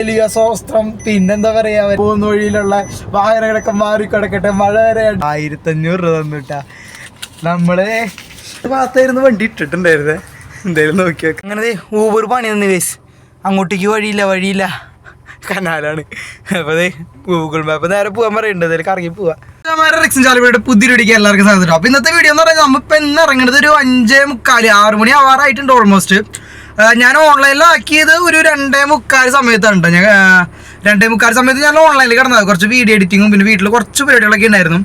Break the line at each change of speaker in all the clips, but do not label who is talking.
വലിയ സ്വസ്ത്രം പിന്നെന്താ പറയാ പോകുന്ന വഴിയിലുള്ള വാഹനങ്ങളൊക്കെ മാറി കിടക്കട്ടെ മഴ വരെ ആയിരത്തഞ്ഞൂറ് രൂപ തന്നിട്ടാ നമ്മൾ ഭാഗത്തായിരുന്നു വണ്ടി ഇട്ടിട്ടുണ്ടായിരുന്നേ. എന്തായാലും നോക്കി നോക്കാം അങ്ങനെ ഊബർ പണി തന്നെ വേസ് അങ്ങോട്ടേക്ക് വഴിയില്ല വഴിയില്ല. കനാലാണ്. അപ്പൊ അതെ ഗൂഗിൾ മാപ്പ് നേരെ പോകാൻ പറയുന്നുണ്ട് കറങ്ങി പോവാ. പുതിയ എല്ലാവർക്കും സാധനം അപ്പൊ ഇന്നത്തെ വീഡിയോ എന്ന് പറഞ്ഞാൽ നമ്മളിപ്പോ ഇന്ന് ഇറങ്ങുന്നത് ഒരു അഞ്ചേ മുക്കാൽ ആറ് മണി ആവാറായിട്ടുണ്ട് ഓൾമോസ്റ്റ് ഞാൻ ഓൺലൈനിൽ ആക്കിയത് ഒരു രണ്ടേ മുക്കാൽ സമയത്താണ് കേട്ടോ ഞാൻ രണ്ടേ മുക്കാൽ സമയത്ത് ഞാൻ ഓൺലൈനിൽ കിടന്നത്. കുറച്ച് വീഡിയോ എഡിറ്റിങ്ങും പിന്നെ വീട്ടിൽ കുറച്ച് പരിപാടികളൊക്കെ ഉണ്ടായിരുന്നു.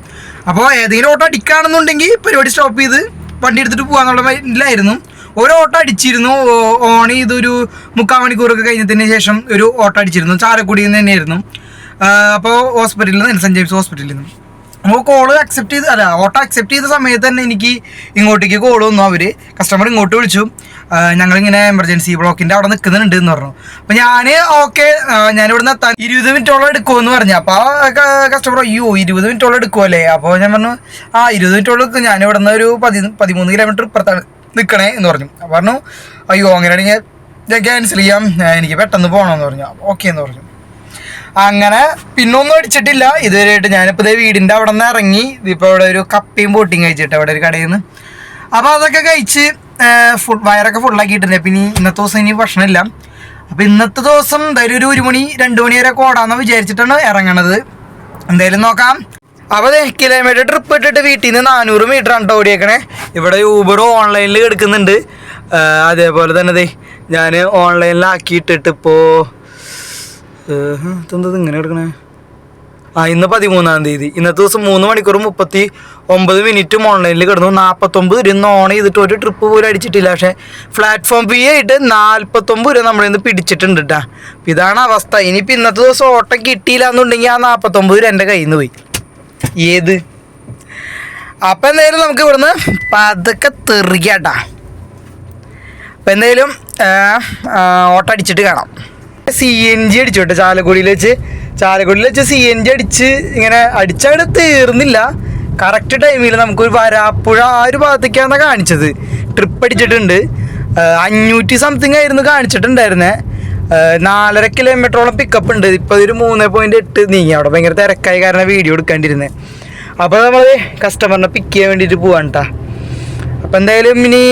അപ്പോൾ ഏതെങ്കിലും ഓട്ടോ അടിക്കുകയാണെന്നുണ്ടെങ്കിൽ പരിപാടി സ്റ്റോപ്പ് ചെയ്ത് വണ്ടി എടുത്തിട്ട് പോകാന്നുള്ള മൈൻഡിലായിരുന്നു. ഒരു ഓട്ടോ അടിച്ചിരുന്നു. ഓൺ ചെയ്തൊരു മുക്കാൽ മണിക്കൂറൊക്കെ കഴിഞ്ഞതിന് ശേഷം ഒരു ഓട്ടോ അടിച്ചിരുന്നു. ചാലക്കുടിയിൽ നിന്ന് തന്നെയായിരുന്നു. അപ്പോൾ ഹോസ്പിറ്റലിൽ നിന്ന് സെന്റ് ജെയിംസ് ഹോസ്പിറ്റലിൽ നിന്ന്. അപ്പോൾ കോൾ അക്സെപ്റ്റ് ചെയ്ത് അല്ല ഓട്ടോ അക്സെപ്റ്റ് ചെയ്ത സമയത്ത് തന്നെ എനിക്ക് ഇങ്ങോട്ടേക്ക് കോൾ വന്നു. അവർ കസ്റ്റമർ ഇങ്ങോട്ട് വിളിച്ചു. ഞങ്ങളിങ്ങനെ എമർജൻസി ബ്ലോക്കിന്റെ അവിടെ നിൽക്കുന്നുണ്ട് എന്ന് പറഞ്ഞു. അപ്പോൾ ഞാൻ ഓക്കെ ഞാൻ ഇവിടുന്ന് എത്താൻ ഇരുപത് മിനിറ്റോളം എടുക്കുമെന്ന് പറഞ്ഞു. അപ്പോൾ കസ്റ്റമർ അയ്യോ ഇരുപത് മിനിറ്റോളം എടുക്കുമല്ലേ അപ്പോൾ ഞാൻ പറഞ്ഞു ആ ഇരുപത് മിനിറ്റോളം എടുക്കും. ഞാൻ ഇവിടുന്ന് ഒരു പതി പതിമൂന്ന് കിലോമീറ്റർ ഇപ്പുറത്താണ് നിൽക്കണേ എന്ന് പറഞ്ഞു. പറഞ്ഞു അയ്യോ അങ്ങനെയാണെങ്കിൽ ഞാൻ ക്യാൻസൽ ചെയ്യാം. എനിക്ക് പെട്ടെന്ന് പോകണമെന്ന് പറഞ്ഞു. ഓക്കെ എന്ന് പറഞ്ഞു. അങ്ങനെ പിന്നെ ഒന്നും അടിച്ചിട്ടില്ല. ഇതുവരെയായിട്ട് ഞാനിപ്പോൾ ഇതേ വീടിന്റെ അവിടെ നിന്ന് ഇറങ്ങി. ഇതിപ്പോ ഇവിടെ ഒരു കപ്പയും ബോട്ടിങ് കഴിച്ചിട്ട് അവിടെ ഒരു കടയിൽ നിന്ന്. അപ്പോൾ അതൊക്കെ കഴിച്ച് ഫുഡ് വയറൊക്കെ ഫുള്ളാക്കിയിട്ടുണ്ട് പിന്നെ ഇന്നത്തെ ദിവസം ഇനി ഭക്ഷണമില്ല. അപ്പോൾ ഇന്നത്തെ ദിവസം എന്തായാലും ഒരു ഒരു മണി രണ്ട് മണി വരെ ഓടാമെന്ന് വിചാരിച്ചിട്ടാണ് ഇറങ്ങണത്. എന്തായാലും നോക്കാം. അപ്പോൾ അതെ കിലോമീറ്റർ ട്രിപ്പ് ഇട്ടിട്ട് വീട്ടിൽ നിന്ന് നാനൂറ് മീറ്റർ ആണ് ഓടിയേക്കണേ. ഇവിടെ ഊബർ ഓൺലൈനിൽ എടുക്കുന്നുണ്ട്. അതേപോലെ തന്നെ ഞാൻ ഓൺലൈനിലാക്കിയിട്ടിട്ട് ഇപ്പോൾ ഇങ്ങനെ എടുക്കണേ ആ ഇന്ന് പതിമൂന്നാം തീയതി. ഇന്നത്തെ ദിവസം മൂന്ന് മണിക്കൂർ മുപ്പത്തി ഒമ്പത് മിനിറ്റും ഓൺലൈനിൽ കിടന്നു. നാൽപ്പത്തൊമ്പത് രൂപ ഇന്ന് ഓൺ ചെയ്തിട്ട് ഒരു ട്രിപ്പ് പോലും അടിച്ചിട്ടില്ല. പക്ഷേ പ്ലാറ്റ്ഫോം ഫീ ആയിട്ട് നാൽപ്പത്തൊമ്പത് രൂപ നമ്മളെ നിന്ന് പിടിച്ചിട്ടുണ്ട് കേട്ടാ ഇതാണ് അവസ്ഥ. ഇനിയിപ്പോൾ ഇന്നത്തെ ദിവസം ഓട്ടം കിട്ടിയില്ല എന്നുണ്ടെങ്കിൽ ആ നാൽപ്പത്തൊമ്പത് രൂപ എന്റെ കയ്യിൽ നിന്ന് പോയി. ഏത്? അപ്പം എന്തായാലും നമുക്ക് ഇവിടുന്ന് പതുക്കെ തെറിക്കാട്ടാ. അപ്പം എന്തായാലും ഓട്ടം അടിച്ചിട്ട് കാണാം. സി എൻ ജി അടിച്ചു കേട്ടോ ചാലക്കുടിയിൽ വെച്ച്. ചാലക്കുടിയിൽ വെച്ച് സി എൻ ജി അടിച്ച് ഇങ്ങനെ അടിച്ചങ്ങോട്ട് തീർന്നില്ല. കറക്റ്റ് ടൈമിൽ നമുക്കൊരു വരാപ്പുഴ ആ ഒരു ഭാഗത്തേക്കാണ് കാണിച്ചത്. ട്രിപ്പ് അടിച്ചിട്ടുണ്ട്. അഞ്ഞൂറ്റി സംതിങ് ആയിരുന്നു കാണിച്ചിട്ടുണ്ടായിരുന്നേ. നാലര കിലോമീറ്ററോളം പിക്കപ്പ് ഉണ്ട്. ഇപ്പോൾ ഒരു മൂന്ന് പോയിന്റ് എട്ട് നീങ്ങി. അവിടെ ഭയങ്കര തിരക്കായി കാരണം വീഡിയോ എടുക്കാണ്ടിരുന്നത് അപ്പോൾ നമ്മൾ കസ്റ്റമറിനെ പിക്ക് ചെയ്യാൻ വേണ്ടിയിട്ട് പോവാണ് കേട്ടോ അപ്പോൾ എന്തായാലും ഇനി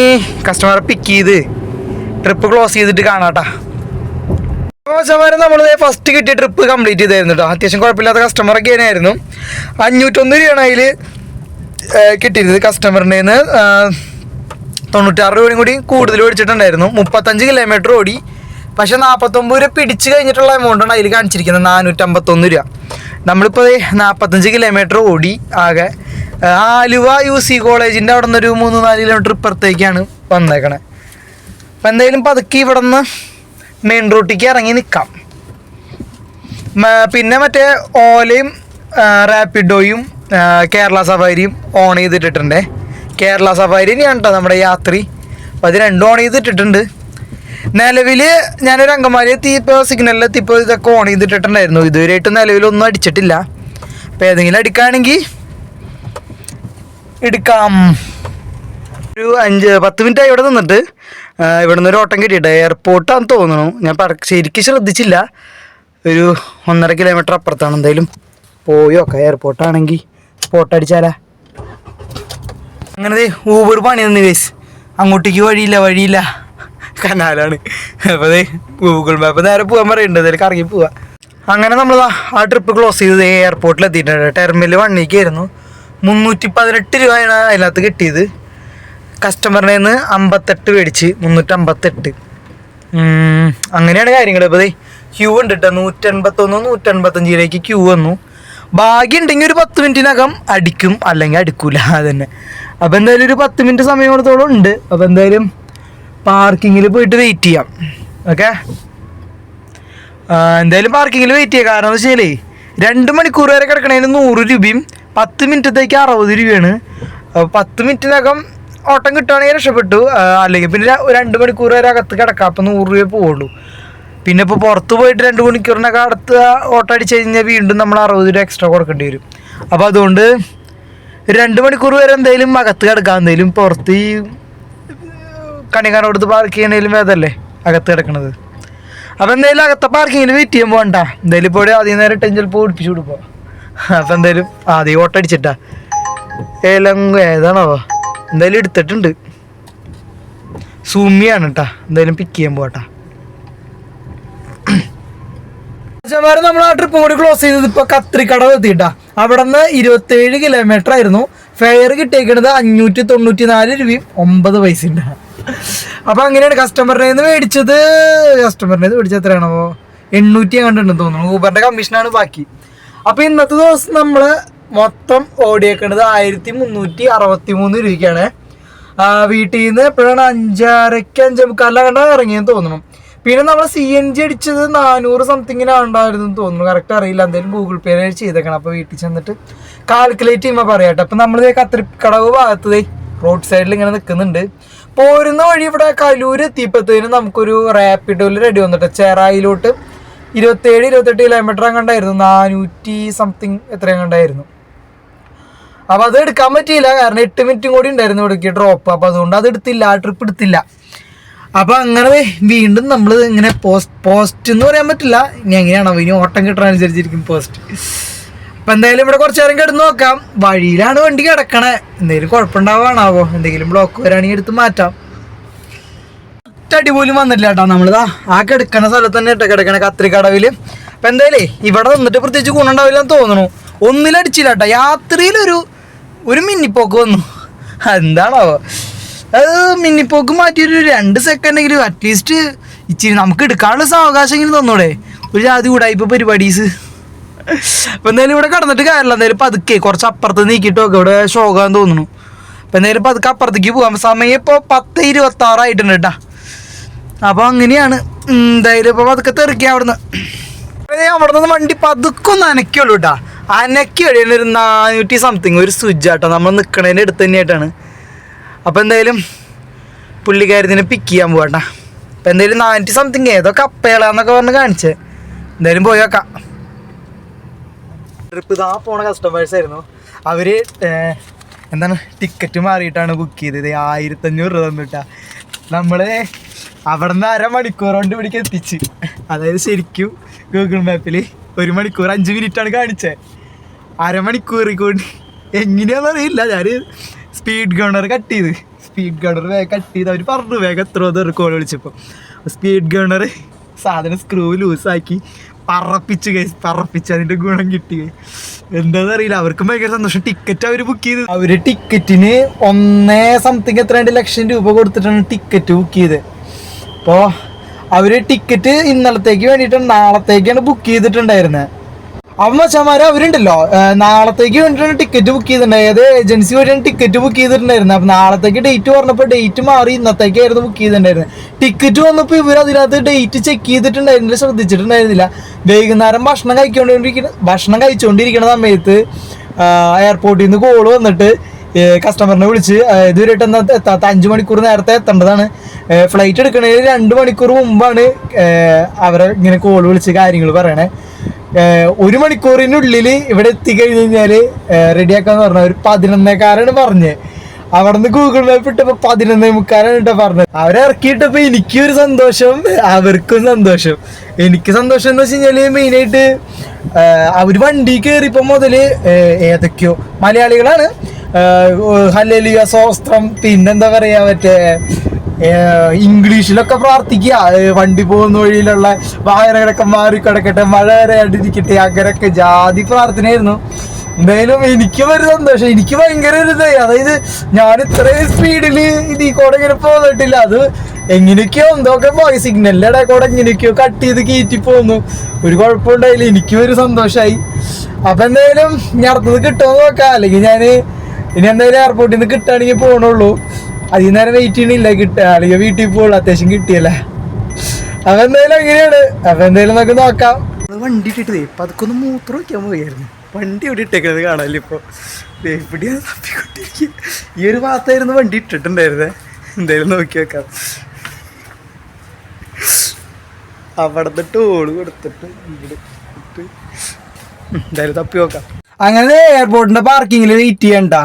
കസ്റ്റമറെ പിക്ക് ചെയ്ത് ട്രിപ്പ് ക്ലോസ് ചെയ്തിട്ട് കാണാട്ടാ മോശമാരെ നമ്മൾ ഫസ്റ്റ് കിട്ടിയ ട്രിപ്പ് കംപ്ലീറ്റ് ചെയ്തായിരുന്നു കേട്ടോ അത്യാവശ്യം കുഴപ്പമില്ലാത്ത കസ്റ്റമർ ഒക്കെ ആയിരുന്നു അഞ്ഞൂറ്റൊന്ന് രൂപയാണ് അതിൽ കിട്ടിയിരുന്നത് കസ്റ്റമറിന്റെ നിന്ന് തൊണ്ണൂറ്റാറ് രൂപയും കൂടി കൂടുതൽ ഓടിച്ചിട്ടുണ്ടായിരുന്നു മുപ്പത്തഞ്ച് കിലോമീറ്റർ ഓടി. പക്ഷേ നാൽപ്പത്തൊമ്പത് രൂപ പിടിച്ച് കഴിഞ്ഞിട്ടുള്ള എമൗണ്ടാണ് അതിൽ കാണിച്ചിരിക്കുന്നത്. നാനൂറ്റമ്പത്തൊന്ന് രൂപ. നമ്മളിപ്പോൾ നാൽപ്പത്തഞ്ച് കിലോമീറ്റർ ഓടി ആകെ. ആലുവ യു സി കോളേജിന്റെ അവിടെ നിന്ന് ഒരു മൂന്ന് നാല് കിലോമീറ്റർ ഇപ്പുറത്തേക്കാണ് വന്നേക്കണേ. അപ്പം എന്തായാലും പതുക്കെ ഇവിടെ നിന്ന് മെയിൻ റൂട്ടിലേക്ക് ഇറങ്ങി നിൽക്കാം പിന്നെ മറ്റേ ഓലയും റാപ്പിഡോയും കേരള സഫാരിയും ഓൺ ചെയ്തിട്ടിട്ടുണ്ട്. കേരള സഫാരി തന്നെയാണ് കേട്ടോ നമ്മുടെ യാത്രി. അപ്പോൾ അത് രണ്ടും ഓൺ ചെയ്തിട്ടിട്ടുണ്ട്. നിലവിൽ ഞാനൊരു അങ്കമാലി എത്തി ഇപ്പോൾ സിഗ്നലിൽ എത്തിയപ്പോൾ ഇതൊക്കെ ഓൺ ചെയ്തിട്ടുണ്ടായിരുന്നു ഇതുവരെയായിട്ട് നിലവിലൊന്നും അടിച്ചിട്ടില്ല. അപ്പോൾ ഏതെങ്കിലും അടിക്കുകയാണെങ്കിൽ എടുക്കാം. ഒരു അഞ്ച് പത്ത് മിനിറ്റ് ആയി ഇവിടെ നിന്നിട്ട്. ആ, ഇവിടെ നിന്ന് ഒരു ഓട്ടം കിട്ടിയിട്ട് എയർപോർട്ടാന്ന് തോന്നുന്നു. ഞാൻ ശരിക്കും ശ്രദ്ധിച്ചില്ല. ഒരു ഒന്നര കിലോമീറ്റർ അപ്പുറത്താണ്. എന്തായാലും പോയി നോക്കാം. എയർപോർട്ടാണെങ്കിൽ ഫോട്ടോ അടിച്ചാലാ. അങ്ങനെ ഊബർ പണി തന്നു വേസ് അങ്ങോട്ടേക്ക് വഴിയില്ല വഴിയില്ല. കനാലാണ്. അപ്പോൾ ദേ ഗൂഗിൾ മാപ്പ് നേരെ പോകാൻ പറയുന്നുണ്ട് അതിൽ കറങ്ങി പോവാ. അങ്ങനെ നമ്മൾ ആ ട്രിപ്പ് ക്ലോസ് ചെയ്ത് എയർപോർട്ടിൽ എത്തിയിട്ടുണ്ട് ടെർമിനൽ വണ്ണിക്കായിരുന്നു. മുന്നൂറ്റി പതിനെട്ട് രൂപയാണ് അതിനകത്ത് കിട്ടിയത്. കസ്റ്റമറിന്റെ നിന്ന് അമ്പത്തെട്ട് മേടിച്ച് മുന്നൂറ്റമ്പത്തെട്ട്. അങ്ങനെയാണ് കാര്യങ്ങൾ ഇപ്പോൾ ക്യൂ ഉണ്ട് കേട്ടോ നൂറ്റൻപത്തൊന്ന് നൂറ്റൻപത്തഞ്ചിലേക്ക് ക്യൂ വന്നു. ഭാഗ്യം ഉണ്ടെങ്കിൽ ഒരു പത്ത് മിനിറ്റിനകം അടിക്കും അല്ലെങ്കിൽ അടിക്കൂല. അതന്നെ. അപ്പോൾ എന്തായാലും ഒരു പത്ത് മിനിറ്റ് സമയത്തോളം ഉണ്ട്. അപ്പോൾ എന്തായാലും പാർക്കിങ്ങിൽ പോയിട്ട് വെയിറ്റ് ചെയ്യാം. ഓക്കെ എന്തായാലും പാർക്കിങ്ങിൽ വെയിറ്റ് ചെയ്യാം. കാരണം എന്താ വെച്ചാലേ രണ്ട് മണിക്കൂർ വരെ കിടക്കണതിന് നൂറ് രൂപയും പത്ത് മിനിറ്റത്തേക്ക് അറുപത് രൂപയാണ്. പത്ത് മിനിറ്റിനകം ഓട്ടം കിട്ടുകയാണെങ്കിൽ രക്ഷപ്പെട്ടു. അല്ലെങ്കിൽ പിന്നെ രണ്ട് മണിക്കൂർ വരെ അകത്ത് കിടക്കാം. അപ്പം നൂറ് രൂപ പോവുള്ളൂ. പിന്നെ ഇപ്പോൾ പുറത്ത് പോയിട്ട് രണ്ട് മണിക്കൂറിനൊക്കെ അടുത്ത് ഓട്ടം അടിച്ച് കഴിഞ്ഞാൽ വീണ്ടും നമ്മൾ അറുപത് രൂപ എക്സ്ട്രാ കൊടുക്കേണ്ടി വരും. അപ്പോൾ അതുകൊണ്ട് രണ്ട് മണിക്കൂർ വരെ എന്തായാലും അകത്ത് കിടക്കാം. എന്തായാലും പുറത്ത് ഈ കണികാനോടത്ത് പാർക്ക് ചെയ്യണേലും ഭേദമല്ലേ അകത്ത് കിടക്കണത്. അപ്പോൾ എന്തായാലും അകത്തെ പാർക്കിങ്ങിൽ വെയിറ്റ് ചെയ്യാൻ പോകണ്ട. എന്തായാലും ഇപ്പോൾ ആദ്യം നേരം ഇട്ടും ചിലപ്പോൾ ഓടിപ്പിച്ചു കൊടുക്കുക അപ്പോൾ എന്തായാലും ആദ്യം ഓട്ടം അടിച്ചിട്ടാ. ഏലം ഏതാണോ? എന്തായാലും എടുത്തിട്ടുണ്ട്. സുമിയാണ് കേട്ടാ എന്തായാലും പിക്ക് ചെയ്യാൻ പോട്ടാ അച്ഛന്മാരെ നമ്മൾ ആ ട്രിപ്പ് കൂടി ക്ലോസ് ചെയ്തത് ഇപ്പൊ കത്രിക്കടവ് എത്തിയിട്ടാ. അവിടെ നിന്ന് ഇരുപത്തേഴ് കിലോമീറ്റർ ആയിരുന്നു. ഫെയർ കിട്ടിയേക്കണത് അഞ്ഞൂറ്റി തൊണ്ണൂറ്റി നാല് രൂപയും ഒമ്പത് പൈസ അപ്പൊ അങ്ങനെയാണ് കസ്റ്റമറിനെ നിന്ന് മേടിച്ചത്. കസ്റ്റമറിനെ മേടിച്ചത് എത്രയാണോ? എണ്ണൂറ്റി കണ്ടിട്ടുണ്ടെന്ന് തോന്നുന്നു. ഊബറിന്റെ കമ്മീഷനാണ് ബാക്കി. അപ്പൊ ഇന്നത്തെ ദിവസം നമ്മൾ മൊത്തം ഓടിയേക്കണത് ആയിരത്തി മുന്നൂറ്റി അറുപത്തി മൂന്ന് രൂപയ്ക്കാണ്. വീട്ടിൽ നിന്ന് എപ്പോഴാണ്? അഞ്ചരക്ക് അഞ്ചേ മുക്കാലിലാണ് ഇറങ്ങിയെന്ന് തോന്നുന്നു. പിന്നെ നമ്മൾ സി എൻ ജി അടിച്ചത് നാനൂറ് സംതിങ്ങിനാണ്ടായിരുന്നു തോന്നുന്നു. കറക്റ്റ് അറിയില്ല. എന്തായാലും ഗൂഗിൾ പേ ചെയ്തേക്കണം. അപ്പോൾ വീട്ടിൽ ചെന്നിട്ട് കാൽക്കുലേറ്റ് ചെയ്യുമ്പോൾ പറയാട്ടെ. അപ്പം നമ്മൾ കത്തിരിക്കടവ് ഭാഗത്ത് റോഡ് സൈഡിൽ ഇങ്ങനെ നിൽക്കുന്നുണ്ട് പോരുന്ന വഴി ഇവിടെ കലൂർ എത്തിയപ്പോഴത്തേനും നമുക്കൊരു റാപ്പിഡോയിൽ റെഡി വന്നിട്ട് ചെറായിലോട്ട് ഇരുപത്തേഴ് ഇരുപത്തെട്ട് കിലോമീറ്റർ അങ്ങണ്ടായിരുന്നു നാനൂറ്റി സംതിങ് എത്രയും കണ്ടായിരുന്നു അപ്പൊ അത് എടുക്കാൻ പറ്റിയില്ല. കാരണം എട്ട് മിനിറ്റും കൂടി ഉണ്ടായിരുന്നു ഇവിടേക്ക് ഡ്രോപ്പ് അപ്പൊ അതുകൊണ്ട് അത് എടുത്തില്ല. ആ ട്രിപ്പ് എടുത്തില്ല. അപ്പൊ അങ്ങനെ വീണ്ടും നമ്മൾ ഇങ്ങനെ പോസ്റ്റ് പോസ്റ്റ് എന്ന് പറയാൻ പറ്റില്ല. ഇനി എങ്ങനെയാണ്? ഇനി ഓട്ടം കിട്ടാൻ അനുസരിച്ചിരിക്കും പോസ്റ്റ് അപ്പൊ എന്തായാലും ഇവിടെ കുറച്ച് നേരം കിടന്ന് നോക്കാം. വഴിയിലാണ് വണ്ടി കിടക്കണേ. എന്തെങ്കിലും കുഴപ്പമുണ്ടാവാണാവോ എന്തെങ്കിലും ബ്ലോക്ക് വരാണെങ്കിൽ എടുത്ത് മാറ്റാം. അടി പോലും കേട്ടോ നമ്മളിതാ. ആ കിടക്കണ സ്ഥലത്ത് തന്നെ ഇട്ട കിടക്കണ കത്രിക്കടവിൽ അപ്പൊ എന്തായാലും ഇവിടെ നിന്നിട്ട് പ്രത്യേകിച്ച് ഗുണമുണ്ടാവില്ല എന്ന് തോന്നുന്നു. ഒന്നിലടിച്ചില്ല കേട്ടോ. യാത്രയിലൊരു ഒരു മിന്നിപ്പോക്ക് വന്നു. എന്താണാവോ? അത് മിന്നിപ്പോക്ക് മാറ്റിയൊരു രണ്ട് സെക്കൻഡെങ്കിലും അറ്റ്ലീസ്റ്റ് ഇച്ചിരി നമുക്ക് എടുക്കാനുള്ള സാവകാശമെങ്കിലും തന്നൂടെ. ഒരു ജാതി കൂടായിപ്പോ പരിപാടീസ്. അപ്പൊ എന്തായാലും ഇവിടെ കടന്നിട്ട് കാര്യമില്ല. എന്തായാലും പതുക്കെ കുറച്ച് അപ്പുറത്ത് നീക്കിയിട്ടൊക്കെ നോക്കാം. ഇവിടെ ശോകാൻ തോന്നുന്നു. അപ്പൊ എന്തായാലും പതുക്കെ അപ്പുറത്തേക്ക് പോകാം. സമയം ഇപ്പോൾ പത്ത് ഇരുപത്തി ആറായിട്ടുണ്ട് കേട്ടാ അപ്പോൾ അങ്ങനെയാണ്. എന്തായാലും ഇപ്പൊ പതുക്കെ തെറിക്കുക അവിടുന്ന്. അതെ അവിടെ നിന്ന് വണ്ടി പതുക്കെ ഒന്ന് അനക്കുള്ളൂ കേട്ടാ അനക്കി വഴിയാണ് ഒരു നാനൂറ്റി സംതിങ് ഒരു സ്വിച്ച് ആട്ടോ. നമ്മൾ നിൽക്കണതിന്റെ അടുത്ത് തന്നെയായിട്ടാണ്. അപ്പോൾ എന്തായാലും പുള്ളിക്കാരത്തിനെ പിക്ക് ചെയ്യാൻ പോകട്ടാ അപ്പോൾ എന്തായാലും നാനൂറ്റി സംതിങ് ഏതോ കപ്പയളാന്നൊക്കെ പറഞ്ഞ് കാണിച്ചേ. എന്തായാലും പോയി നോക്കാം. ട്രിപ്പ് ഇതാ പോണ കസ്റ്റമേഴ്സ് ആയിരുന്നു. അവർ എന്താണ് ടിക്കറ്റ് മാറിയിട്ടാണ് ബുക്ക് ചെയ്തത്. ആയിരത്തഞ്ഞൂറ് രൂപ തന്നിട്ടാ. നമ്മൾ അവിടെ നിന്ന് അരമണിക്കൂർ കൊണ്ട് ഇവിടേക്ക് എത്തിച്ച്. അതായത് ശരിക്കും ഗൂഗിൾ മാപ്പിൽ ഒരു മണിക്കൂർ അഞ്ച് മിനിറ്റാണ് കാണിച്ചത് അരമണിക്കൂർ കൊണ്ട് എങ്ങനെയാണെന്ന് അറിയില്ല. ഞാൻ സ്പീഡ് ഗണർ കട്ട് ചെയ്ത്. സ്പീഡ് ഗണർ വേഗം കട്ട് ചെയ്ത്. അവർ പറഞ്ഞു വേഗം എത്ര കോൾ വിളിച്ചപ്പോൾ സ്പീഡ് ഗണർ സാധനം സ്ക്രൂ ലൂസാക്കി പറപ്പിച്ച് കൈ പറപ്പിച്ച് അതിന്റെ ഗുണം കിട്ടി. എന്താണെന്ന് അറിയില്ല. അവർക്കും ഭയങ്കര സന്തോഷം. ടിക്കറ്റ് അവർ ബുക്ക് ചെയ്ത്. അവർ ടിക്കറ്റിന് ഒന്നേ സംതിങ് എത്ര രണ്ട് ലക്ഷം രൂപ കൊടുത്തിട്ടാണ് ടിക്കറ്റ് ബുക്ക് ചെയ്തത് അപ്പോൾ അവർ ടിക്കറ്റ് ഇന്നലത്തേക്ക് വേണ്ടിയിട്ട് നാളത്തേക്കാണ് ബുക്ക് ചെയ്തിട്ടുണ്ടായിരുന്നത് അപ്പം മാറി അവരുണ്ടല്ലോ. നാളത്തേക്ക് വേണ്ടിയിട്ടാണ് ടിക്കറ്റ് ബുക്ക് ചെയ്തിട്ടുണ്ടായത് ഏജൻസി വഴിയാണ് ടിക്കറ്റ് ബുക്ക് ചെയ്തിട്ടുണ്ടായിരുന്നത്? അപ്പം നാളത്തേക്ക് ഡേറ്റ് പറഞ്ഞപ്പോൾ ഡേറ്റ് മാറി ഇന്നത്തേക്കായിരുന്നു ബുക്ക് ചെയ്തിട്ടുണ്ടായിരുന്നത്. ടിക്കറ്റ് വന്നപ്പോൾ ഇവർ അതിനകത്ത് ഡേറ്റ് ചെക്ക് ചെയ്തിട്ടുണ്ടായിരുന്നില്ല ശ്രദ്ധിച്ചിട്ടുണ്ടായിരുന്നില്ല. വൈകുന്നേരം ഭക്ഷണം കഴിക്കൊണ്ടിരിക്കുന്ന ഭക്ഷണം കഴിച്ചുകൊണ്ടിരിക്കുന്ന സമയത്ത് എയർപോർട്ടിൽ നിന്ന് കോൾ വന്നിട്ട് കസ്റ്റമറിനെ വിളിച്ച് ഇതുവരെയായിട്ട് എന്നാ എത്താത്ത അഞ്ച് മണിക്കൂർ നേരത്തെ എത്തേണ്ടതാണ്. ഫ്ലൈറ്റ് എടുക്കണതിന് രണ്ട് മണിക്കൂർ മുമ്പാണ് അവരെ ഇങ്ങനെ കോൾ വിളിച്ച് കാര്യങ്ങൾ പറയണേ. ഒരു മണിക്കൂറിനുള്ളിൽ ഇവിടെ എത്തിക്കഴിഞ്ഞ് കഴിഞ്ഞാൽ റെഡിയാക്കാന്ന് പറഞ്ഞ ഒരു പതിനൊന്നേക്കാരാണ് പറഞ്ഞത് അവിടെ നിന്ന് ഗൂഗിൾ മാപ്പ് ഇട്ടപ്പോ പതിനൊന്നേ മുക്കാലാണ് കേട്ടോ പറഞ്ഞത്. അവരെ ഇറക്കിയിട്ടപ്പോ എനിക്കൊരു സന്തോഷം അവർക്കും സന്തോഷം. എനിക്ക് സന്തോഷം എന്ന് വെച്ച് കഴിഞ്ഞാൽ മെയിനായിട്ട് അവർ വണ്ടി കയറിയപ്പോ മുതൽ ഏതൊക്കെയോ മലയാളികളാണ്. ഹല്ലലിയ സോസ്ത്രം പിന്നെന്താ പറയാ മറ്റേ ഇംഗ്ലീഷിലൊക്കെ പ്രാർത്ഥിക്കുക. വണ്ടി പോകുന്ന വഴിയിലുള്ള വായനകളൊക്കെ മാറി കിടക്കട്ടെ മഴ വരാണ്ടിരിക്കട്ടെ അങ്ങനെയൊക്കെ ജാതി പ്രാർത്ഥനയായിരുന്നു. എന്തായാലും എനിക്ക് ഒരു സന്തോഷം എനിക്ക് ഭയങ്കര ഒരു ഇതായി. അതായത് ഞാൻ ഇത്രയും സ്പീഡിൽ ഈ കൂടെ ഇങ്ങനെ പോന്നിട്ടില്ല. അത് എങ്ങനെയൊക്കെയോ എന്തൊക്കെ പോയി. സിഗ്നലിന്റെ ഇടയിൽ കൂടെ എങ്ങനെയൊക്കെയോ കട്ട് ചെയ്ത് കയറ്റി പോന്നു. ഒരു കുഴപ്പമുണ്ടായില്ല എനിക്ക് ഒരു സന്തോഷമായി അപ്പൊ എന്തായാലും ഞാൻ അടുത്തത് കിട്ടുമോ നോക്കാം. അല്ലെങ്കിൽ ഞാൻ ഇനി എന്തായാലും എയർപോർട്ടിൽ നിന്ന് കിട്ടുകയാണെങ്കിൽ പോകണുള്ളൂ അതിൽ നേരം വെയിറ്റ് ചെയ്യണില്ല കിട്ടിയ അല്ലെങ്കിൽ വീട്ടിൽ പോകുള്ളൂ അത്യാവശ്യം കിട്ടിയല്ലേ. അപ്പൊ എന്തായാലും അങ്ങനെയാണ്. അപ്പൊ എന്തായാലും നമുക്ക് നോക്കാം. വണ്ടി ഇട്ടിട്ട് പതുക്കെ ഒന്ന് മൂത്രം വയ്ക്കാൻ പോയായിരുന്നു. വണ്ടി ഇവിടെ ഇട്ടേക്കുന്നത് കാണാല്ലോ ഇപ്പൊ. എവിടെയാണ് തപ്പിക്കൊണ്ടിരിക്കുക ഈ ഒരു ഭാഗത്തായിരുന്നു വണ്ടി ഇട്ടിട്ടുണ്ടായിരുന്നേ. എന്തായാലും നോക്കി വെക്കാം. അവിടുത്തെ ടോൾ കൊടുത്തിട്ട് ഇവിടെ ഇട്ട്. എന്തായാലും തപ്പി നോക്കാം. അങ്ങനെ എയർപോർട്ടിന്റെ പാർക്കിങ്ങിൽ വെയിറ്റ് ചെയ്യണ്ട.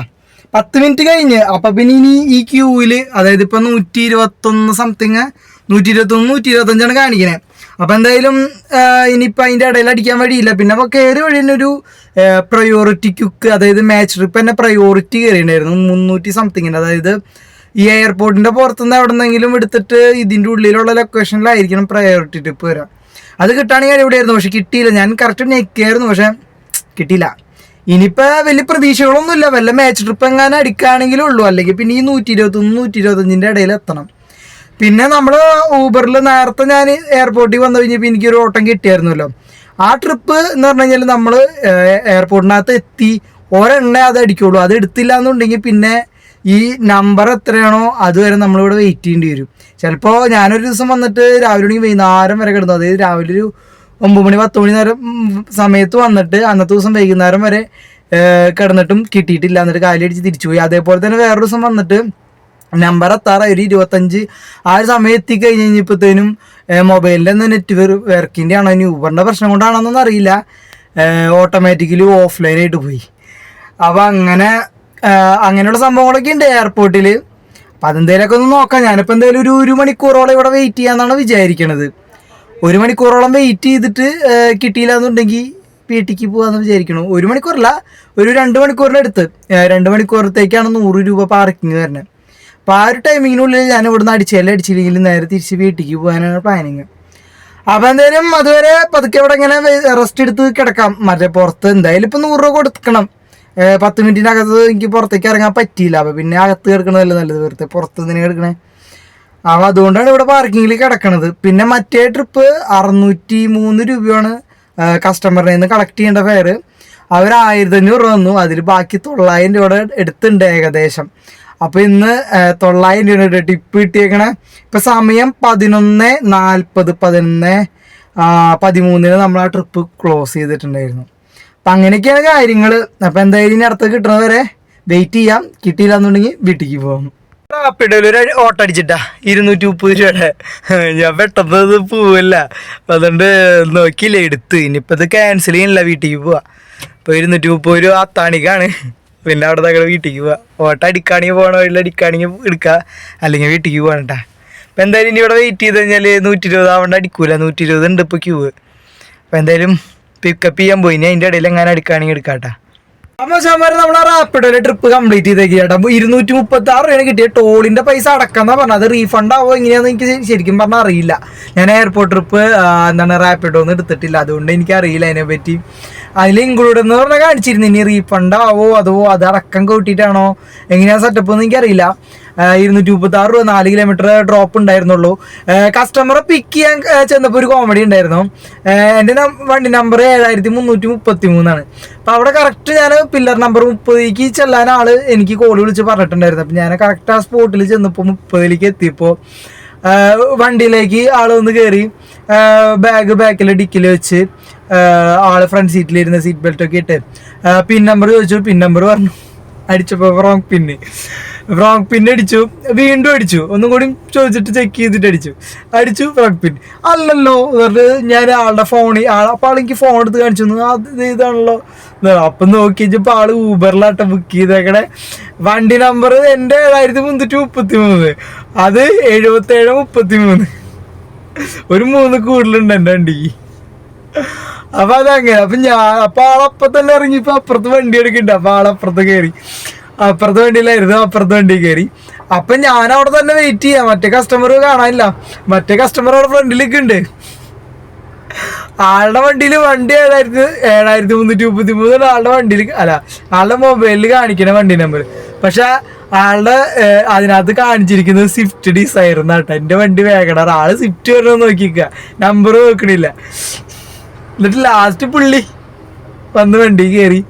പത്ത് മിനിറ്റ് കഴിഞ്ഞ്. അപ്പൊ പിന്നെ ഇനി ഈ ക്യൂവിൽ അതായത് ഇപ്പൊ നൂറ്റി ഇരുപത്തൊന്ന് സംതിങ് നൂറ്റി ഇരുപത്തൊന്ന് നൂറ്റി ഇരുപത്തഞ്ചാണ് കാണിക്കണേ. അപ്പം എന്തായാലും ഇനിയിപ്പോൾ അതിന്റെ ഇടയിൽ അടിക്കാൻ വഴിയില്ല. പിന്നെ അപ്പോൾ കയറി വഴി തന്നെ ഒരു പ്രയോറിറ്റി ക്യുക്ക് അതായത് മാച്ച് ട്രിപ്പ് തന്നെ പ്രയോറിറ്റി കയറിയിട്ടുണ്ടായിരുന്നു മുന്നൂറ്റി സംതിങ്ങിന്റെ അതായത് ഈ എയർപോർട്ടിന്റെ പുറത്തുനിന്ന് എവിടെ നിന്നെങ്കിലും എടുത്തിട്ട് ഇതിന്റെ ഉള്ളിലുള്ള ലൊക്കേഷനിലായിരിക്കണം പ്രയോറിറ്റി ട്രിപ്പ് വരാം. അത് കിട്ടുകയാണെങ്കിൽ എവിടെയായിരുന്നു പക്ഷെ കിട്ടിയില്ല. ഞാൻ കറക്റ്റ് നെക്കായിരുന്നു പക്ഷേ കിട്ടിയില്ല. ഇനിയിപ്പോൾ വലിയ പ്രതീക്ഷകളൊന്നുമില്ല. വല്ല മാച്ച് ട്രിപ്പ് എങ്ങാനും അടിക്കുകയാണെങ്കിലും ഉള്ളൂ. അല്ലെങ്കിൽ പിന്നെ ഈ നൂറ്റി ഇരുപത്തൊന്ന് നൂറ്റി ഇരുപത്തഞ്ചിന്റെ ഇടയിൽ എത്തണം. പിന്നെ നമ്മൾ ഊബറിൽ നേരത്തെ ഞാൻ എയർപോർട്ടിൽ വന്നു കഴിഞ്ഞപ്പോൾ എനിക്കൊരു ഓട്ടം കിട്ടിയായിരുന്നല്ലോ. ആ ട്രിപ്പ് എന്ന് പറഞ്ഞു കഴിഞ്ഞാൽ നമ്മൾ എയർപോർട്ടിനകത്ത് എത്തി ഒരെണ്ണേ അത് അടിക്കുള്ളൂ. അത് എടുത്തില്ല എന്നുണ്ടെങ്കിൽ പിന്നെ ഈ നമ്പർ എത്രയാണോ അതുവരെ നമ്മളിവിടെ വെയിറ്റ് ചെയ്യേണ്ടി വരും. ചിലപ്പോൾ ഞാനൊരു ദിവസം വന്നിട്ട് രാവിലെ വൈകുന്നേരം വരെ കിടന്നു. അതായത് രാവിലെ ഒരു ഒമ്പത് മണി പത്ത് മണി നേരം സമയത്ത് വന്നിട്ട് അന്നത്തെ ദിവസം വൈകുന്നേരം വരെ കിടന്നിട്ടും കിട്ടിയിട്ടില്ല. എന്നിട്ട് കാലടിച്ച് തിരിച്ചുപോയി അതേപോലെ തന്നെ വേറൊരു ദിവസം വന്നിട്ട് നമ്പർ എത്താറായി. ഒരു ഇരുപത്തഞ്ച്. ആ ഒരു സമയം എത്തിക്കഴിഞ്ഞ് കഴിഞ്ഞപ്പോഴത്തേനും മൊബൈലിന്റെ ഒന്ന് നെറ്റ് വർക്കിന്റെ ആണോ? ഇനി ഊബറിന്റെ പ്രശ്നം കൊണ്ടാണോന്നൊന്നും അറിയില്ല. ഓട്ടോമാറ്റിക്കലി ഓഫ്ലൈൻ ആയിട്ട് പോയി. അപ്പോൾ അങ്ങനെ അങ്ങനെയുള്ള സംഭവങ്ങളൊക്കെ ഉണ്ട് എയർപോർട്ടിൽ അപ്പം അതെന്തേലൊക്കെ ഒന്ന് നോക്കാം. ഞാനിപ്പോൾ എന്തായാലും ഒരു ഒരു മണിക്കൂറോളം ഇവിടെ വെയിറ്റ് ചെയ്യാമെന്നാണ് വിചാരിക്കണത്. ഒരു മണിക്കൂറോളം വെയിറ്റ് ചെയ്തിട്ട് കിട്ടിയില്ല എന്നുണ്ടെങ്കിൽ വീട്ടിലേക്ക് പോകാമെന്ന് വിചാരിക്കണം. ഒരു മണിക്കൂറല്ല ഒരു രണ്ട് മണിക്കൂറിനടുത്ത് രണ്ട് മണിക്കൂറത്തേക്കാണ് നൂറ് രൂപ പാർക്കിങ് വരുന്നത്. അപ്പോൾ ആ ഒരു ടൈമിങ്ങിനുള്ളിൽ ഞാൻ ഇവിടുന്ന് അടിച്ചാലും അടിച്ചില്ലെങ്കിൽ നേരെ തിരിച്ച് വീട്ടിലേക്ക് പോകാനാണ് പ്ലാനിങ് അപ്പോൾ എന്തായാലും അതുവരെ പതുക്കെ ഇവിടെ ഇങ്ങനെ റെസ്റ്റ് എടുത്ത് കിടക്കാം. മറ്റേ പുറത്ത് എന്തായാലും ഇപ്പം നൂറ് രൂപ കൊടുക്കണം. പത്ത് മിനിറ്റിനകത്ത് എനിക്ക് പുറത്തേക്ക് ഇറങ്ങാൻ പറ്റിയില്ല. അപ്പോൾ പിന്നെ അകത്ത് കിടക്കണതല്ലേ നല്ലത് വെറുതെ പുറത്ത് തന്നെ കിടക്കണേ? അപ്പോൾ അതുകൊണ്ടാണ് ഇവിടെ പാർക്കിങ്ങിൽ കിടക്കണത്. പിന്നെ മറ്റേ ട്രിപ്പ് അറുന്നൂറ്റി മൂന്ന് രൂപയാണ് കസ്റ്റമറിൽ നിന്ന് കളക്ട് ചെയ്യേണ്ട ഫെയർ അവർ ആയിരത്തി അഞ്ഞൂറ് രൂപ തന്നു. അതിൽ ബാക്കി തൊള്ളായിരം രൂപയുടെ എടുത്തുണ്ട് ഏകദേശം. അപ്പോൾ ഇന്ന് തൊള്ളായിരം രൂപയുടെ ടിപ്പ് കിട്ടിയേക്കണേ. ഇപ്പം സമയം പതിനൊന്ന് നാൽപ്പത് പതിനൊന്ന് പതിമൂന്നിന് നമ്മൾ ആ ട്രിപ്പ് ക്ലോസ് ചെയ്തിട്ടുണ്ടായിരുന്നു. അപ്പം അങ്ങനെയൊക്കെയാണ് കാര്യങ്ങൾ അപ്പോൾ എന്തായാലും ഇനി അടുത്ത് കിട്ടുന്നവരെ വെയിറ്റ് ചെയ്യാം. കിട്ടിയില്ല എന്നുണ്ടെങ്കിൽ വീട്ടിലേക്ക് പോകാം. റാപ്പിഡിൽ ഒരു ഓട്ടോ അടിച്ചിട്ടാ. ഇരുന്നൂറ്റി മുപ്പത് രൂപയുടെ. ഞാൻ പെട്ടെന്ന് ഇത് പോവല്ല. അതുകൊണ്ട് നോക്കിയില്ല എടുത്ത്. ഇനിയിപ്പോൾ ഇത് ക്യാൻസൽ ചെയ്യണില്ല വീട്ടിലേക്ക് പോവാ. ഇപ്പോൾ ഇരുന്നൂറ്റി മുപ്പത് രൂപ അത്താണിക്കാണ്. പിന്നെ അവിടെ തകളെ വീട്ടിലേക്ക് പോവാ. ഓട്ടോ അടിക്കാണെങ്കിൽ പോകണ വഴിയിൽ അടിക്കാണെങ്കിൽ എടുക്കുക അല്ലെങ്കിൽ വീട്ടിലേക്ക് പോകണം കേട്ടാ അപ്പം എന്തായാലും ഇനി ഇവിടെ വെയിറ്റ് ചെയ്ത് കഴിഞ്ഞാൽ നൂറ്റി ഇരുപത് ആവണ്ട അടിക്കൂല. നൂറ്റി ഇരുപത് ഉണ്ട് ഇപ്പോൾ ക്യൂ അപ്പൊ എന്തായാലും പിക്കപ്പ് ചെയ്യാൻ പോയി. ഇനി അതിന്റെ ഇടയിൽ എങ്ങനെ അടിക്കുകയാണെങ്കിൽ എടുക്കാട്ടാ. അപ്പൊ നമ്മളെ റാപ്പിഡോയിലെ ട്രിപ്പ് കംപ്ലീറ്റ് ചെയ്തേക്ക് ചേട്ടാ. അപ്പൊ ഇരുന്നൂറ്റി മുപ്പത്തി ആറ് രൂപയാണ് കിട്ടിയ. ടോളിന്റെ പൈസ അടക്കാന്നാ പറഞ്ഞത്. അത് റീഫണ്ട് ആവോ എങ്ങനെയാന്ന് എനിക്ക് ശരിക്കും പറഞ്ഞാൽ അറിയില്ല. ഞാൻ എയർപോർട്ട് ട്രിപ്പ് എന്താണ് റാപ്പിഡോ ഒന്നും എടുത്തിട്ടില്ല. അതുകൊണ്ട് എനിക്ക് അറിയില്ല അതിനെ പറ്റി. അതിൽ ഇൻക്ലൂഡ് എന്ന് പറഞ്ഞാൽ കാണിച്ചിരുന്നു. ഇനി റീഫണ്ട് ആവോ അതോ അത് അടക്കം കൂട്ടിയിട്ടാണോ? എങ്ങനെയാ സെറ്റപ്പ് എന്ന് എനിക്കറിയില്ല. ഇരുന്നൂറ്റി മുപ്പത്തി ആറ് രൂപ നാല് കിലോമീറ്റർ ഡ്രോപ്പ് ഉണ്ടായിരുന്നുള്ളൂ. കസ്റ്റമറെ പിക്ക് ചെയ്യാൻ ചെന്നപ്പോൾ ഒരു കോമഡി ഉണ്ടായിരുന്നു. എന്റെ വണ്ടി നമ്പർ ഏഴായിരത്തി മുന്നൂറ്റി മുപ്പത്തി മൂന്നാണ് അപ്പോൾ അവിടെ കറക്റ്റ് ഞാൻ പില്ലർ നമ്പർ മുപ്പതിലേക്ക് ചെല്ലാൻ ആൾ എനിക്ക് കോൾ വിളിച്ച് പറഞ്ഞിട്ടുണ്ടായിരുന്നു. അപ്പം ഞാൻ കറക്റ്റ് ആ സ്പോട്ടിൽ ചെന്നപ്പോൾ മുപ്പതിലേക്ക് എത്തിയപ്പോൾ വണ്ടിയിലേക്ക് ആൾ വന്ന് കയറി ബാഗ് ബാക്കിൽ ഡിക്കിൽ വെച്ച് ആൾ ഫ്രണ്ട് സീറ്റിലിരുന്ന സീറ്റ് ബെൽറ്റ് ഒക്കെ ഇട്ട് പിൻ നമ്പർ ചോദിച്ചു. പിൻ നമ്പർ പറഞ്ഞു. അടിച്ചപ്പോൾ റോങ് പിന്ന് റോങ് പിൻ അടിച്ചു വീണ്ടും അടിച്ചു. ഒന്നും കൂടി ചോദിച്ചിട്ട് ചെക്ക് ചെയ്തിട്ട് അടിച്ചു. അടിച്ചു റോങ് പിൻ അല്ലല്ലോ എന്നിട്ട് ഞാൻ ആളുടെ ഫോണിൽ ആൾ അപ്പോൾ ആളെനിക്ക് ഫോൺ എടുത്ത് കാണിച്ചു. അത് ഇത് ഇതാണല്ലോ. അപ്പം നോക്കി വെച്ചപ്പോൾ ആൾ ഊബറിലാട്ട ബുക്ക് ചെയ്തേക്കണേ. വണ്ടി നമ്പർ എന്റെ ഏഴായിരത്തി മുന്നൂറ്റി മുപ്പത്തി മൂന്ന് അത് എഴുപത്തേഴ് മുപ്പത്തി മൂന്ന് ഒരു മൂന്ന് കൂടുതലുണ്ട് എന്റെ വണ്ടിക്ക് അപ്പൊ അതങ്ങനെ. അപ്പൊ ഞാൻ അപ്പൊ ആളപ്പത്തന്നെ ഇറങ്ങി ഇപ്പൊ അപ്പുറത്ത് വണ്ടി എടുക്കണ്ട അപ്പൊ ആളപ്പുറത്ത് കയറി. അപ്പുറത്തെ വണ്ടിയിലായിരുന്നു അപ്പുറത്തെ വണ്ടി കയറി. അപ്പൊ ഞാൻ അവിടെ തന്നെ വെയിറ്റ് ചെയ്യാം. മറ്റേ കസ്റ്റമർ കാണാനില്ല. മറ്റേ കസ്റ്റമർ അവിടെ ഫ്രണ്ടിലേക്ക് ഉണ്ട്. ആളുടെ വണ്ടിയിൽ വണ്ടി ഏഴായിരത്തി ഏഴായിരത്തി മുന്നൂറ്റി മുപ്പത്തി മൂന്ന് ആളുടെ വണ്ടിയിൽ അല്ല ആളുടെ മൊബൈലിൽ കാണിക്കണ വണ്ടി നമ്പർ പക്ഷെ ആളുടെ അതിനകത്ത് കാണിച്ചിരിക്കുന്നത് സ്വിഫ്റ്റ് ഡിസൈർ എന്നാട്ടോ എന്റെ വണ്ടി വേഗണർ ആൾ. സ്വിഫ്റ്റ് വരണമെന്ന് നോക്കിക്ക. നമ്പർ നോക്കണില്ല എന്നിട്ട് ലാസ്റ്റ് പുള്ളി വന്ന് വണ്ടി കയറി.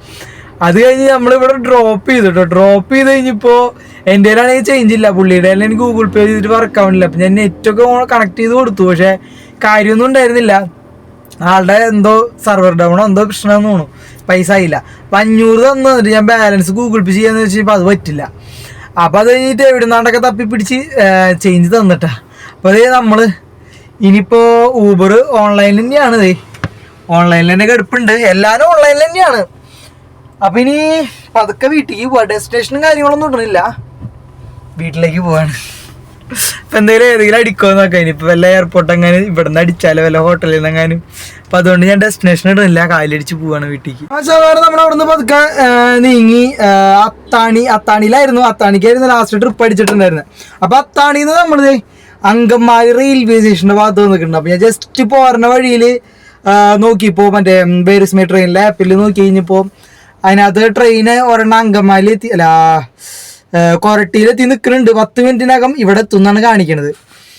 അത് കഴിഞ്ഞ് നമ്മളിവിടെ ഡ്രോപ്പ് ചെയ്തു കേട്ടോ ഡ്രോപ്പ് ചെയ്ത് കഴിഞ്ഞപ്പോ എന്റെ ആണെങ്കിൽ ചേഞ്ച് ഇല്ല. പുള്ളിയുടെ എല്ലാം എനിക്ക് ഗൂഗിൾ പേ ചെയ്തിട്ട് വർക്ക് ആവണില്ല. അപ്പം ഞാൻ നെറ്റൊക്കെ കണക്ട് ചെയ്ത് കൊടുത്തു. പക്ഷേ കാര്യമൊന്നും ഉണ്ടായിരുന്നില്ല. ആളുടെ എന്തോ സെർവർ ഡൗണോ എന്തോ പ്രശ്നമെന്ന് തോന്നുന്നു. പൈസ ആയില്ല. അപ്പം അഞ്ഞൂറ് തന്നു. തന്നിട്ട് ഞാൻ ബാലൻസ് ഗൂഗിൾ പേ ചെയ്യാന്ന് വെച്ചപ്പോൾ അത് പറ്റില്ല. അപ്പം അത് കഴിഞ്ഞിട്ട് എവിടെ നിന്നാണ്ടൊക്കെ തപ്പി പിടിച്ച് ചേഞ്ച് തന്നിട്ടാ. അപ്പോൾ അതേ നമ്മൾ ഇനിയിപ്പോൾ ഊബർ ഓൺലൈനിൽ തന്നെയാണ് ഓൺലൈനിൽ തന്നെ കിടപ്പുണ്ട്. എല്ലാവരും ഓൺലൈനിൽ തന്നെയാണ്. അപ്പം ഇനി പതുക്കെ വീട്ടിലേക്ക് പോവാ. ഡെസ്റ്റിനേഷനും കാര്യങ്ങളൊന്നും ഇടുന്നില്ല. വീട്ടിലേക്ക് പോവാണ്. ഇപ്പൊ എന്തെങ്കിലും ഏതെങ്കിലും അടിക്കോ നോക്കാം. ഇനിയിപ്പോ വല്ല എയർപോർട്ട് അങ്ങനെ ഇവിടെ നിന്ന് അടിച്ചാലോ വല്ല ഹോട്ടലിൽ നിന്ന് എങ്ങാനും അപ്പൊ അതുകൊണ്ട് ഞാൻ ഡെസ്റ്റിനേഷൻ ഇടുന്നില്ല. കാലടിച്ച് പോവാണ് വീട്ടിലേക്ക്. നമ്മൾ അവിടെ നിന്ന് പതുക്കെ നീങ്ങി അത്താണി അത്താണിയിലായിരുന്നു. അത്താണിക്കായിരുന്നു ലാസ്റ്റ് ട്രിപ്പ് അടിച്ചിട്ടുണ്ടായിരുന്നത് അപ്പൊ അത്താണിന്ന് നമ്മൾ അങ്കമാലി റെയിൽവേ സ്റ്റേഷന്റെ ഭാഗത്ത് വന്നിട്ടുണ്ട്. അപ്പൊ ഞാൻ ജസ്റ്റ് പോരണ വഴിയിൽ ആ, നോക്കിയപ്പോ മറ്റേ ബേരിസ്മേ ട്രെയിനിലെ ആപ്പിൽ നോക്കി കഴിഞ്ഞപ്പോ അതിനകത്ത് ട്രെയിന് ഒരെണ്ണം അങ്കമാലി എത്തി അല്ല കൊരട്ടിയിലെത്തി നിൽക്കുന്നുണ്ട് പത്ത് മിനിറ്റിനകം ഇവിടെ എത്തുന്നാണ് കാണിക്കണത്.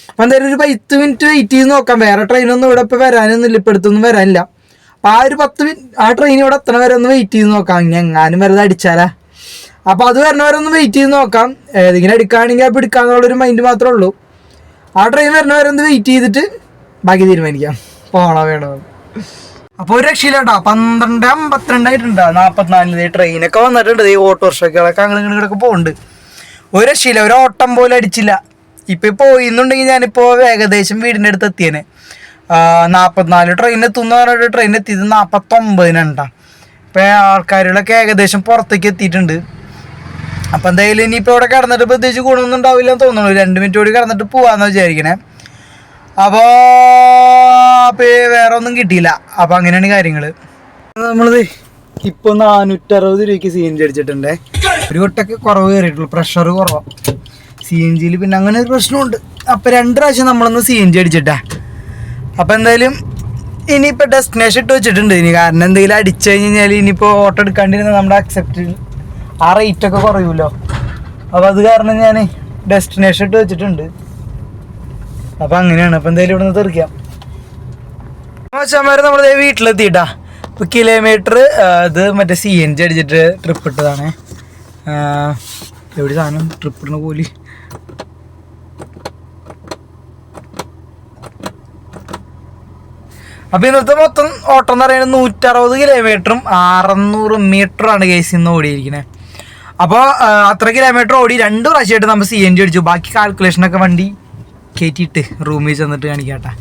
അപ്പം എന്തായാലും ഒരു പത്ത് മിനിറ്റ് വെയിറ്റ് ചെയ്ത് നോക്കാം. വേറെ ട്രെയിനൊന്നും ഇവിടെ ഇപ്പോൾ വരാനൊന്നുമില്ല. ഇപ്പം അടുത്തൊന്നും വരാനില്ല. അപ്പം ആ ഒരു പത്ത് മിനിറ്റ് ആ ട്രെയിൻ ഇവിടെ എത്തണ വരെ ഒന്ന് വെയിറ്റ് ചെയ്ത് നോക്കാം. ഇനി എങ്ങാനും വെറുതെ അടിച്ചാലാ. അപ്പം അത് വരണ വരെ ഒന്ന് വെയിറ്റ് ചെയ്ത് നോക്കാം. ഏതെങ്കിലും എടുക്കുകയാണെങ്കിൽ അപ്പം എടുക്കാന്നുള്ളൊരു മൈൻഡ് മാത്രമേ ഉള്ളൂ. ആ ട്രെയിൻ വരണ വരെ ഒന്ന് വെയിറ്റ് ചെയ്തിട്ട് ബാക്കി തീരുമാനിക്കാം. പോണോ വേണോ? അപ്പോൾ ഒരു രക്ഷയില്ല കേട്ടോ പന്ത്രണ്ട് അമ്പത്തിരണ്ടായിട്ടുണ്ട് നാൽപ്പത്തിനാലിന് ട്രെയിനൊക്കെ വന്നിട്ടുണ്ട്. ഈ ഓട്ടോറിക്ഷകളൊക്കെ അങ്ങനെ ഇങ്ങോട്ടൊക്കെ പോകുന്നുണ്ട് ഒരു രക്ഷയില്ല. ഒരു ഓട്ടം പോലും അടിച്ചില്ല. ഇപ്പം പോയിന്നുണ്ടെങ്കിൽ ഞാനിപ്പോൾ ഏകദേശം വീടിന്റെ അടുത്ത് എത്തിയേനെ. നാൽപ്പത്തിനാല് ട്രെയിൻ എത്തുന്ന പറഞ്ഞിട്ട് ട്രെയിൻ എത്തിയത് നാൽപ്പത്തൊമ്പതിനുണ്ടാ ഇപ്പം ആൾക്കാരുകളൊക്കെ ഏകദേശം പുറത്തേക്ക് എത്തിയിട്ടുണ്ട്. അപ്പം എന്തായാലും ഇനിയിപ്പോൾ ഇവിടെ കിടന്നിട്ട് പ്രത്യേകിച്ച് ഗുണമൊന്നും ഉണ്ടാവില്ല എന്ന് തോന്നുന്നു. രണ്ട് മിനിറ്റ് കൂടി കിടന്നിട്ട് പോവാന്ന് വിചാരിക്കണേ. അപ്പോൾ വേറെ ഒന്നും കിട്ടിയില്ല. അപ്പോൾ അങ്ങനെയാണ് കാര്യങ്ങൾ നമ്മളത് ഇപ്പൊ നാനൂറ്ററുപത് രൂപയ്ക്ക് സി എൻ ജി അടിച്ചിട്ടുണ്ടേ. ഒരു കൊട്ടൊക്കെ കുറവ് കയറിയിട്ടുള്ളൂ പ്രഷർ കുറവാണ് സി എൻ ജിയിൽ പിന്നെ അങ്ങനെ ഒരു പ്രശ്നമുണ്ട്. അപ്പോൾ രണ്ട് പ്രാവശ്യം നമ്മളൊന്ന് സി എൻ ജി അടിച്ചിട്ടാ. അപ്പോൾ എന്തായാലും ഇനിയിപ്പോൾ ഡെസ്റ്റിനേഷൻ ഇട്ട് വെച്ചിട്ടുണ്ട്. ഇനി കാരണം എന്തെങ്കിലും അടിച്ചു കഴിഞ്ഞ് കഴിഞ്ഞാൽ ഇനിയിപ്പോൾ ഓട്ടോ എടുക്കാണ്ടിരുന്ന നമ്മുടെ അക്സെപ്റ്റ് ആ റേറ്റ് ഒക്കെ കുറയുമല്ലോ അപ്പോൾ അത് കാരണം ഞാൻ ഡെസ്റ്റിനേഷൻ ഇട്ട് വെച്ചിട്ടുണ്ട്. അപ്പൊ അങ്ങനെയാണ്. അപ്പൊ എന്തായാലും ഇവിടെ നിന്ന് തീർക്കാം മോശന്മാര് നമ്മൾ വീട്ടിലെത്തിയിട്ടാ. ഇപ്പൊ കിലോമീറ്റർ ഇത് മറ്റേ സി എൻ ജി അടിച്ചിട്ട് ട്രിപ്പ് ഇട്ടതാണ്. എവിടെ സാധനം? ട്രിപ്പ് ഇടുന്ന കൂലി. അപ്പൊ ഇന്നത്തെ മൊത്തം ഓട്ടം എന്ന് പറയുന്നത് നൂറ്ററുപത് കിലോമീറ്ററും അറുന്നൂറ് മീറ്ററാണ് കേസ് ഇന്ന് ഓടിയിരിക്കുന്നത് അപ്പോൾ അത്ര കിലോമീറ്റർ ഓടി രണ്ട് പ്രാവശ്യമായിട്ട് നമ്മൾ സി എൻ ജി അടിച്ചു. ബാക്കി കാൽക്കുലേഷനൊക്കെ വണ്ടി കയറ്റിയിട്ട് റൂമിൽ ചെന്നിട്ട് കാണിക്കാട്ടെ.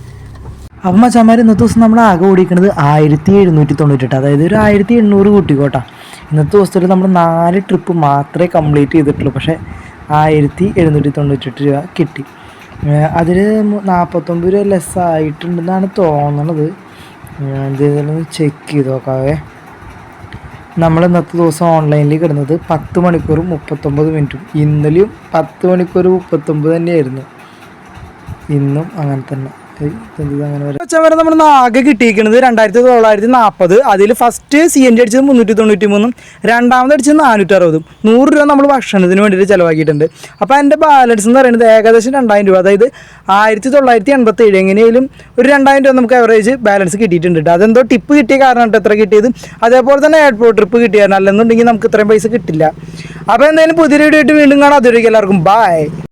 അപ്പം മച്ചാമാർ ഇന്നത്തെ ദിവസം നമ്മൾ ആകെ ഓടിക്കുന്നത് ആയിരത്തി എഴുന്നൂറ്റി തൊണ്ണൂറ്റെട്ട് അതായത് ഒരു ആയിരത്തി എണ്ണൂറ് കൂട്ടിക്കോട്ടാ ഇന്നത്തെ ദിവസത്തിൽ നമ്മൾ നാല് ട്രിപ്പ് മാത്രമേ കംപ്ലീറ്റ് ചെയ്തിട്ടുള്ളൂ പക്ഷേ ആയിരത്തി എഴുന്നൂറ്റി തൊണ്ണൂറ്റെട്ട് രൂപ കിട്ടി. അതിൽ നാൽപ്പത്തൊമ്പത് രൂപ ലെസ് ആയിട്ടുണ്ടെന്നാണ് തോന്നണത്. എന്തെങ്കിലും ചെക്ക് ചെയ്ത് നോക്കാവേ. നമ്മൾ ഇന്നത്തെ ദിവസം ഓൺലൈനിൽ കിടന്നത് പത്ത് മണിക്കൂറും മുപ്പത്തൊമ്പത് മിനിറ്റും ഇന്നലെയും പത്ത് മണിക്കൂർ മുപ്പത്തൊമ്പത് തന്നെയായിരുന്നു. ഇന്നും അങ്ങനെ തന്നെ. നമ്മുടെ നമ്മൾ ആകെ കിട്ടിയിരിക്കുന്നത് രണ്ടായിരത്തി തൊള്ളായിരത്തി നാൽപ്പത് അതിൽ ഫസ്റ്റ് സി എൻ ജി അടിച്ചത് മുന്നൂറ്റി തൊണ്ണൂറ്റി മൂന്നും രണ്ടാമത് അടിച്ചത് നാനൂറ്റി അറുപതും നൂറ് രൂപ നമ്മൾ ഭക്ഷണത്തിന് വേണ്ടിയിട്ട് ചിലവാക്കിയിട്ടുണ്ട്. അപ്പോൾ എന്റെ ബാലൻസ് എന്ന് പറയുന്നത് ഏകദേശം രണ്ടായിരം രൂപ. അതായത് ആയിരത്തി തൊള്ളായിരത്തി എൺപത്തി ഏഴ് എങ്ങനെയും ഒരു രണ്ടായിരം രൂപ നമുക്ക് ആവറേജ് ബാലൻസ് കിട്ടിയിട്ടുണ്ട് കേട്ടോ അതെന്തോ ടിപ്പ് കിട്ടിയ കാരണം എത്ര കിട്ടിയത്. അതേപോലെ തന്നെ എയർപോർട്ട് ട്രിപ്പ് കിട്ടിയായിരുന്നു. അല്ലെന്നുണ്ടെങ്കിൽ നമുക്ക് ഇത്രയും പൈസ കിട്ടില്ല. അപ്പോൾ എന്തായാലും പുതിയ വീഡിയോ ആയിട്ട് വീണ്ടും കാണാം. അതുവരെയും എല്ലാവർക്കും. ബൈ